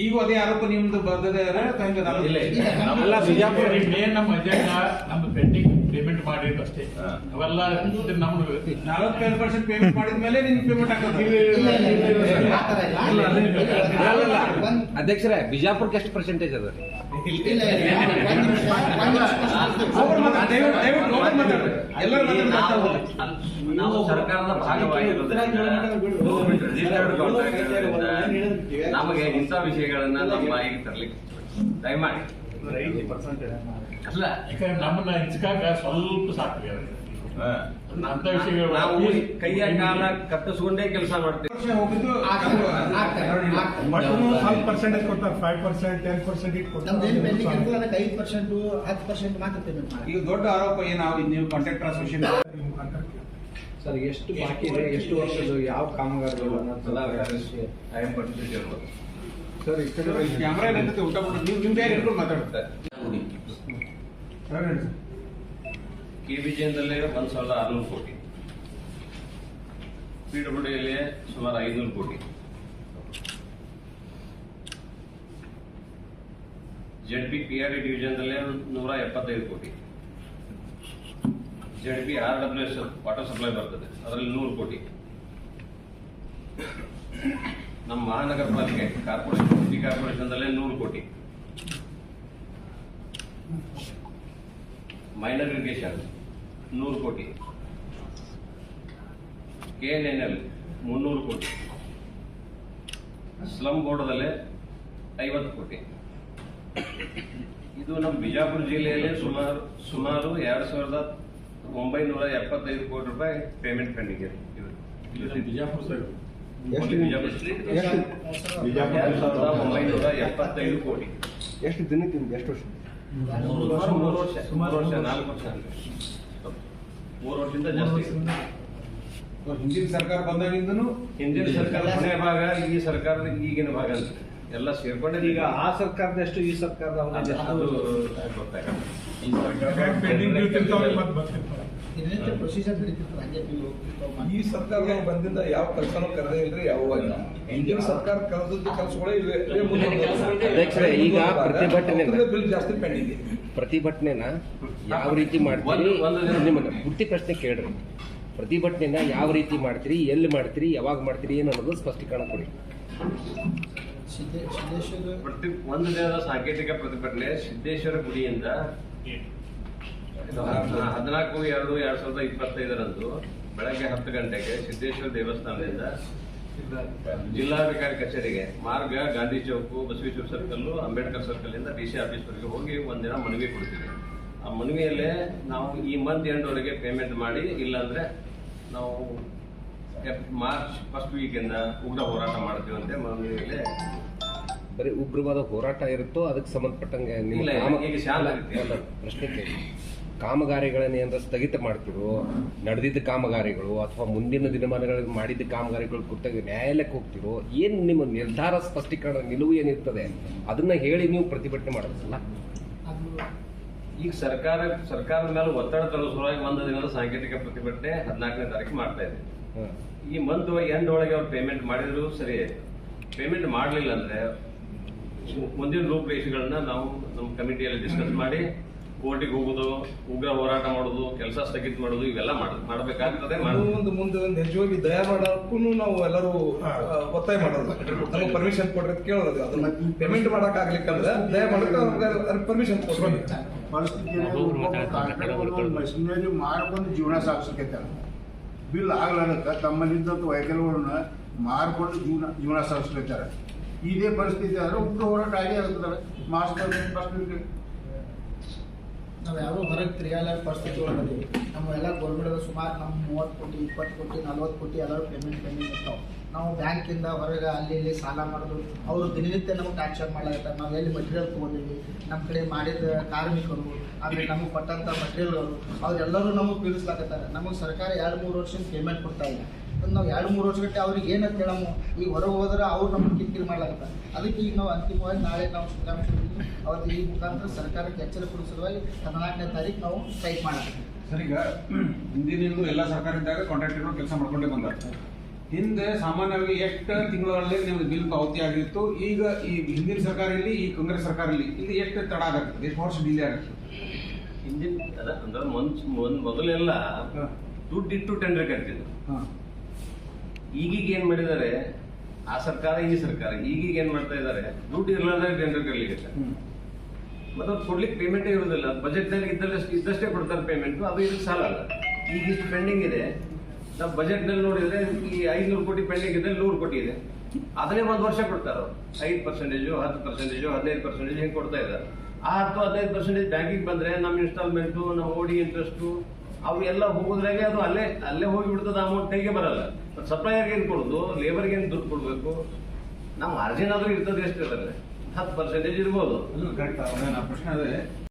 ಈಗ ಅದೇ ಆರೋಪ ನಿಮ್ದು ಬರ್ದದೆ. ಅಲ್ಲ ಬಿಜಾಪುರ ಮೇನ್ ನಮ್ಮ ಅಜೆಂಡಾ ನಮ್ಮ ಪೆಂಡಿಂಗ್ ಪೇಮೆಂಟ್ ಮಾಡಿದ್ದು ಅಷ್ಟೇ. ಅವೆಲ್ಲ ನಮ್ದು. ನಲವತ್ತೈದು ಪರ್ಸೆಂಟ್ ಪೇಮೆಂಟ್ ಮಾಡಿದ ಮೇಲೆ ನಿನ್ ಪೇಮೆಂಟ್ ಹಾಕೋದು ಅಧ್ಯಕ್ಷರೇ ಬಿಜಾಪುರಕ್ಕೆ ಎಷ್ಟು ಪರ್ಸೆಂಟೇಜ್ ಅದ? ನಾವು ಸರ್ಕಾರದ ಭಾಗವಾಗಿರೋದ್ರಿಂದ ನಮಗೆ ಇಂಥ ವಿಷಯಗಳನ್ನ ನಮ್ಮ ಬಾಯಿಗೆ ತರಲಿಕ್ಕೆ ದಯಮಾಡಿ. ಅಲ್ಲ. ಯಾಕಂದ್ರೆ ನಮ್ಮನ್ನ ಹಿಂಸಕಾಗ ಸ್ವಲ್ಪ ಸಾಕು ನಾವು ಕೈಯ ಕಾಲ ಕಟ್ಟಿಸ್ಕೊಂಡೇ ಕೆಲಸ ಮಾಡ್ತೀವಿ ಸ್ವಲ್ಪ ಪರ್ಸೆಂಟೇಜ್ ಕೊಡ್ತಾರೆ ಫೈವ್ ಪರ್ಸೆಂಟ್ ಟೆನ್ ಪರ್ಸೆಂಟ್ ಐದು ಪರ್ಸೆಂಟ್ ಹತ್ತು ಪರ್ಸೆಂಟ್ ಮಾತ್ರ ಪೇಮೆಂಟ್ ಈಗ ದೊಡ್ಡ ಆರೋಪ ಏನು ನೀವು ಕಾಂಟ್ರಾಕ್ಟರ್ ಅಸೋಸಿಯೇಷನ್ ಸರ್ ಎಷ್ಟು ಬಾಕಿ ಇದೆ ಎಷ್ಟು ವರ್ಷದ ಯಾವ ಕಾಮಗಾರಿಗಳು ಸರ್ ಈ ಕಡೆ ಕ್ಯಾಮ್ರಾ ಏನಂತ ಊಟ ಮಾಡಿ ನೀವು ನಿಮ್ದು ಯಾರು ಹಿಡ್ಕೊಂಡು ಮಾತಾಡುತ್ತೆ ಕೆ ಒಂದು ಸಾವಿರದ ಆರುನೂರು ಕೋಟಿ. ಪಿ ಡಬ್ಲ್ಯೂ ಡಿಯಲ್ಲಿ ಸುಮಾರು ಐನೂರು ಕೋಟಿ. Z P P R D ಡಿವಿಜನ್ದಲ್ಲೇ ನೂರ ಎಪ್ಪತ್ತೈದು ಕೋಟಿ. Z P R W S water supply ಬರ್ತದೆ, ಅದರಲ್ಲಿ ನೂರು ಕೋಟಿ. ನಮ್ಮ ಮಹಾನಗರ ಪಾಲಿಕೆ ಕಾರ್ಪೊರೇಷನ್ ಸಿಟಿ ಕಾರ್ಪೊರೇಷನ್ದಲ್ಲೇ ನೂರು ಕೋಟಿ. ಮೈನರ್ ಇರಿಗೇಷನ್ ನೂರು ಕೋಟಿ. ಕೆ ಎನ್ ಎನ್ ಎಲ್ ಮುನ್ನೂರು ಕೋಟಿ. ಸ್ಲಮ್ ಬೋರ್ಡದಲ್ಲೇ ಐವತ್ತು ಕೋಟಿ. ಇದು ನಮ್ಮ ಬಿಜಾಪುರ ಜಿಲ್ಲೆಯಲ್ಲೇ ಸುಮಾರು ಸುಮಾರು ಎರಡು ಸಾವಿರದ ಒಂಬೈನೂರ ಎಪ್ಪತ್ತೈದು ಕೋಟಿ ರೂಪಾಯಿ ಪೇಮೆಂಟ್ ಪೆಂಡಿಂಗ್ ಇದೆ. ಬಿಜಾಪುರ ಎರಡು ಸಾವಿರದ ಒಂಬೈನೂರ ಎಪ್ಪತ್ತೈದು ಕೋಟಿ. ಎಷ್ಟು ದಿನಕ್ಕೆ ಎಷ್ಟು ವರ್ಷ? ಮೂರು ವರ್ಷ. ಮೂರು ವರ್ಷ ಮೂರು ವರ್ಷ ನಾಲ್ಕು ವರ್ಷ. ಮೂರು ವರ್ಷದಿಂದ ಜಾಸ್ತಿ ಹಿಂದಿನ ಸರ್ಕಾರ ಬಂದಾಗಿಂದನು ಹಿಂದಿನ ಸರ್ಕಾರ ಕೊನೆಯ ಭಾಗ ಈ ಸರ್ಕಾರದ ಈಗಿನ ಭಾಗ ಅಂತ ಎಲ್ಲ ಸೇರ್ಕೊಂಡೆ ಈಗ ಆ ಸರ್ಕಾರದಷ್ಟು ಈ ಸರ್ಕಾರದ ಈ ಸರ್ಕಾರ ಬಂದಿಂದ ಯಾವ ಕೆಲಸನೂ ಕರೆದೇ ಇಲ್ರಿ ಯಾವ ಹಿಂದಿನ ಸರ್ಕಾರ ಕರೆದದ್ದು ಕೆಲಸಗಳೇ ಇವೆ ಈಗ ಪ್ರತಿಭಟನೆ ಬಿಲ್ ಜಾಸ್ತಿ ಪೆಂಡಿಂಗ್ ಇದೆ ಪ್ರತಿಭಟನೆನ ಯಾವ ರೀತಿ ಮಾಡ್ತೀರಿ? ಒಂದು- ಒಂದು ದಿನ- ನಿಮ್ಮನ್ನ ಪೂರ್ತಿ ಪ್ರಶ್ನೆ ಕೇಳ್ರಿ. ಪ್ರತಿಭಟನೆನ ಯಾವ ರೀತಿ ಮಾಡ್ತೀರಿ? ಎಲ್ಲಿ ಮಾಡ್ತೀರಿ? ಯಾವಾಗ ಮಾಡ್ತೀರಿ ಏನು ಅನ್ನೋದು ಸ್ಪಷ್ಟೀಕರಣ ಕೊಡಿ. ಪ್ರತಿ ಒಂದು ದಿನದ ಸಾಂಕೇತಿಕ ಪ್ರತಿಭಟನೆ ಸಿದ್ದೇಶ್ವರ ಗುಡಿಯಿಂದ ಹದಿನಾಲ್ಕು ಎರಡು ಎರಡ್ ಸಾವಿರದ ಇಪ್ಪತ್ತೈದರಂದು ಬೆಳಗ್ಗೆ ಹತ್ತು ಗಂಟೆಗೆ ಸಿದ್ದೇಶ್ವರ ದೇವಸ್ಥಾನದಿಂದ ಜಿಲ್ಲಾಧಿಕಾರಿ ಕಚೇರಿಗೆ ಮಾರ್ಗ ಗಾಂಧಿ ಚೌಕು ಬಸವೇಶ್ವರ ಸರ್ಕಲ್ ಅಂಬೇಡ್ಕರ್ ಸರ್ಕಲ್ ಇಂದ ಡಿ ಸಿ ಆಫೀಸ್ವರೆಗೆ ಹೋಗಿ ಒಂದಿನ ಮನವಿ ಕೊಡ್ತೀವಿ ಆ ಮನವಿಯಲ್ಲೇ ನಾವು ಈ ಮಂತ್ ಎಂಡ್ವರೆಗೆ ಪೇಮೆಂಟ್ ಮಾಡಿ ಇಲ್ಲಾಂದ್ರೆ ನಾವು ಮಾರ್ಚ್ ಫಸ್ಟ್ ವೀಕಿಂದ ಉಗ್ರ ಹೋರಾಟ ಮಾಡ್ತೀವಿ ಅಂತ ಮನವಿಯಲ್ಲೇ. ಬರೀ ಉಗ್ರವಾದ ಹೋರಾಟ ಇರುತ್ತೋ ಅದಕ್ಕೆ ಸಂಬಂಧಪಟ್ಟಂಗೆ ಇಲ್ಲ, ಈಗ ಪ್ರಶ್ನೆ ಕೇಳಿ. ಕಾಮಗಾರಿಗಳನ್ನ ಏನಾರ ಸ್ಥಗಿತ ಮಾಡ್ತಿರೋ ನಡೆದಿದ್ದ ಕಾಮಗಾರಿಗಳು ಅಥವಾ ಮುಂದಿನ ದಿನಮಾನಗಳಲ್ಲಿ ಮಾಡಿದ್ದ ಕಾಮಗಾರಿಗಳು ಕುರಿತಾಗಿ ನ್ಯಾಯಾಲಯಕ್ಕೆ ಹೋಗ್ತಿರೋ ಏನು ನಿಮ್ಮ ನಿರ್ಧಾರ ಸ್ಪಷ್ಟೀಕರಣ ನಿಲುವು ಏನಿರ್ತದೆ? ಅದನ್ನ ಹೇಳಿ ನೀವು ಪ್ರತಿಭಟನೆ ಮಾಡೋದಲ್ಲ ಈಗ ಸರ್ಕಾರ ಸರ್ಕಾರದ ಮೇಲೆ ಒತ್ತಡ ತರುವ ಸಲುವಾಗಿ ಒಂದು ದಿನದ ಸಾಂಕೇತಿಕ ಪ್ರತಿಭಟನೆ ಹದಿನಾಲ್ಕನೇ ತಾರೀಕು ಮಾಡ್ತಾ ಇದೆ. ಈ ಮಂತ್ ಎಂಡ್ ಒಳಗೆ ಅವ್ರು ಪೇಮೆಂಟ್ ಮಾಡಿದ್ರು ಸರಿ. ಪೇಮೆಂಟ್ ಮಾಡಲಿಲ್ಲ ಅಂದ್ರೆ ಮುಂದಿನ ರೂಪರೇಷೆಗಳನ್ನ ನಾವು ನಮ್ಮ ಕಮಿಟಿಯಲ್ಲಿ ಡಿಸ್ಕಸ್ ಮಾಡಿ ಕೋರ್ಟಿಗೆ ಹೋಗೋದು ಉಗ್ರ ಹೋರಾಟ ಮಾಡುದು ಕೆಲಸ ಸ್ಥಗಿತ ಮಾಡುದು ಇವೆಲ್ಲ ಮಾಡ್ ಮಾಡಬೇಕಾಗ್ತದೆ ಒಂದು ಮುಂದೆ ಒಂದು ನಿಜವಾಗಿ ದಯಾ ಮಾಡೋಕ್ಕೂ ನಾವು ಎಲ್ಲರೂ ಒತ್ತಾಯ ಮಾಡೋದು. ನಮಗೆ ಪರ್ಮಿಷನ್ ಕೊಡ್ರಿ ಅಂತ ಕೇಳೋದು ಅದನ್ನ ಪೇಮೆಂಟ್ ಮಾಡಕ್ ಆಗ್ಲಿಕ್ಕಂದ್ರೆ ದಯ ಮಾಡಕ್ಕೆ ಪರ್ಮಿಷನ್ ಕೊಡ್ಬೇಕು ಪರಿಸ್ಥಿತಿ ಮಷಿನರಿ ಮಾರ್ಕೊಂಡು ಜೀವನ ಸಾಗಿಸಕೈತಾರ ಬಿಲ್ ಆಗ್ಲಾರಕ್ಕ ತಮ್ಮಲ್ಲಿದ್ದಂಥ ವೆಹಿಕಲ್ಗಳನ್ನ ಮಾರ್ಕೊಂಡು ಜೀವನ ಜೀವನ ಸಾಗಿಸ್ಕೈತಾರ ಇದೇ ಪರಿಸ್ಥಿತಿ ಆದ್ರೆ ಉಗ್ರ ಹೋರಾಟ ಆಗಿ ಆಗ್ತದೆ ಮಾಸ್ಕ್ ಫಸ್ಟ್ ನಾವು ಯಾರು ಹೊರಗೆ ತಿರುಗಾಲ ಪರಿಸ್ಥಿತಿ ಒಳಗದೆ ನಮ್ಮ ಎಲ್ಲ ಗೌರ್ಮೆಂಟ್ ಸುಮಾರು ನಮ್ಮ ಮೂವತ್ತು ಕೋಟಿ, ಇಪ್ಪತ್ತು ಕೋಟಿ, ನಲ್ವತ್ತು ಕೋಟಿ ಎಲ್ಲರೂ ಪೇಮೆಂಟ್ ಪೇಮೆಂಟ್ ಇರ್ತಾವೆ. ನಾವು ಬ್ಯಾಂಕಿಂದ ಹೊರಗೆ ಅಲ್ಲಿ ಇಲ್ಲಿ ಸಾಲ ಮಾಡೋದು, ಅವರು ದಿನನಿತ್ಯ ನಮಗೆ ಟ್ಯಾಕ್ಸ್ ಮಾಡಲಾಗತ್ತಾರೆ ನಾವು ಎಲ್ಲಿ ಮಟೀರಿಯಲ್ ತೊಗೊಂಡಿವಿ ನಮ್ಮ ಕಡೆ ಮಾಡಿದ ಕಾರ್ಮಿಕರು, ಆಮೇಲೆ ನಮಗೆ ಕೊಟ್ಟಂಥ ಅವರು ಅವರೆಲ್ಲರೂ ನಮಗೆ ಪೀಡಿಸ್ಲಾಕತ್ತಾರೆ. ನಮಗೆ ಸರ್ಕಾರ ಎರಡು ಮೂರು ವರ್ಷದ ಪೇಮೆಂಟ್ ಕೊಡ್ತಾ ಇಲ್ಲ. ನಾವು ಎರಡು ಮೂರು ವರ್ಷ ಗಟ್ಟೆ ಅವ್ರಿಗೆ ಏನಂತ ಹೇಳಮ್ಮ ಈಗ ಹೊರಗೆ ಹೋದ್ರೆ ಅವ್ರು ನಮ್ಗೆ ಕಿರಿಕಿರಿ ಮಾಡ್ಲಾಕತ್ತಾರೆ ಅದಕ್ಕೆ ಈಗ ನಾವು ಅಂತಿಮವಾಗಿ ನಾಳೆ ನಾವು ಸುಧಾರಿಸ್ತೀವಿ ಅವತ್ತು ಈ ಮುಖಾಂತರ ಸರ್ಕಾರಕ್ಕೆ ಎಚ್ಚರ ಸಲುವಾಗಿ ಹದಿನಾಲ್ಕನೇ ತಾರೀಕು ನಾವು ಸ್ಟ್ರೈಕ್ ಮಾಡಬೇಕು. ಸರ್ ಈಗ ಹಿಂದಿನಿಂದ ಎಲ್ಲ ಸರ್ಕಾರ ಇದ್ದಾಗ ಇರೋ ಕೆಲಸ ಮಾಡ್ಕೊಂಡೇ ಬಂದ ಹಿಂದೆ ಸಾಮಾನ್ಯವಾಗಿ ಎಷ್ಟು ತಿಂಗಳಲ್ಲಿ ನಿಮ್ಗೆ ಬಿಲ್ ಪಾವತಿ ಆಗಿತ್ತು ಈಗ ಈ ಹಿಂದಿನ ಸರ್ಕಾರ ಇಲ್ಲಿ ಈ ಕಾಂಗ್ರೆಸ್ ಸರ್ಕಾರ ಇಲ್ಲಿ ಇಲ್ಲಿ ಎಷ್ಟು ತಡ ಆಗುತ್ತೆ? ಎಷ್ಟು ವರ್ಷ ಡಿಲೇ ಆಗುತ್ತೆ. ಹಿಂದಿನ ಅದ ಅಂದ್ರೆ ಮೊನ್- ಮೊನ್- ಮೊದಲೆಲ್ಲ ದುಡ್ಡು ಇಟ್ಟು ಟೆಂಡರ್ ಕಟ್ತಿದ್ರು. ಈಗೀಗ ಏನ್ ಮಾಡಿದ್ದಾರೆ ಆ ಸರ್ಕಾರ ಈ ಸರ್ಕಾರ ಈಗೀಗ ಏನ್ ಮಾಡ್ತಾ ಇದ್ದಾರೆ ದುಡ್ಡು ಇರಲಾರ್ದ ಜನರು ಕರ್ಲಿಕ್ಕೆ ಮತ್ತೆ ಅವ್ರು ಕೊಡ್ಲಿಕ್ಕೆ ಪೇಮೆಂಟೇ ಇರುವುದಿಲ್ಲ ಬಜೆಟ್ನಲ್ಲಿ ಇದ್ದಷ್ಟೇ ಕೊಡ್ತಾರೆ ಪೇಮೆಂಟ್ ಅದು ಇದಕ್ಕೆ ಸಾಲ ಅಲ್ಲ. ಈಗ ಇಷ್ಟು ಪೆಂಡಿಂಗ್ ಇದೆ. ನಾವು ಬಜೆಟ್ನಲ್ಲಿ ನೋಡಿದ್ರೆ ಈ ಐನೂರು ಕೋಟಿ ಪೆಂಡಿಂಗ್ ಇದೆ ನೂರು ಕೋಟಿ ಇದೆ. ಅದನ್ನೇ ಒಂದು ವರ್ಷ ಕೊಡ್ತಾರೆ ಅವ್ರು. ಐದು ಪರ್ಸೆಂಟೇಜು ಹತ್ತು ಪರ್ಸೆಂಟೇಜು ಹದಿನೈದು ಪರ್ಸೆಂಟೇಜ್ ಹಿಂಗೆ ಕೊಡ್ತಾ ಇದ್ದಾರೆ. ಆ ಹತ್ತು ಹದಿನೈದು ಪರ್ಸೆಂಟೇಜ್ ಬ್ಯಾಂಕಿಗೆ ಬಂದ್ರೆ ನಮ್ಮ ಇನ್ಸ್ಟಾಲ್ಮೆಂಟು ನಮ್ಮ ಓಡಿ ಇಂಟ್ರೆಸ್ಟು ಅವು ಎಲ್ಲ ಹೋಗೋದ್ರಾಗೆ ಅದು ಅಲ್ಲೇ ಅಲ್ಲೇ ಹೋಗಿ ಬಿಡ್ತದೆ ಅಮೌಂಟ್ ಹೇಗೆ ಬರಲ್ಲ ಸಪ್ಲೈಯರ್ಗೆ ಏನು ಕೊಡೋದು? ಲೇಬರ್ಗೆ ಏನು ದುಡ್ಡು ಕೊಡಬೇಕು? ನಮ್ಮ ಮಾರ್ಜಿನ್ ಆದರೂ ಇರ್ತದೆ ಎಷ್ಟು ಇರ್ತದೆ ಹತ್ತು ಪರ್ಸೆಂಟೇಜ್ ಇರ್ಬೋದು. ಪ್ರಶ್ನೆ ಅದೇ.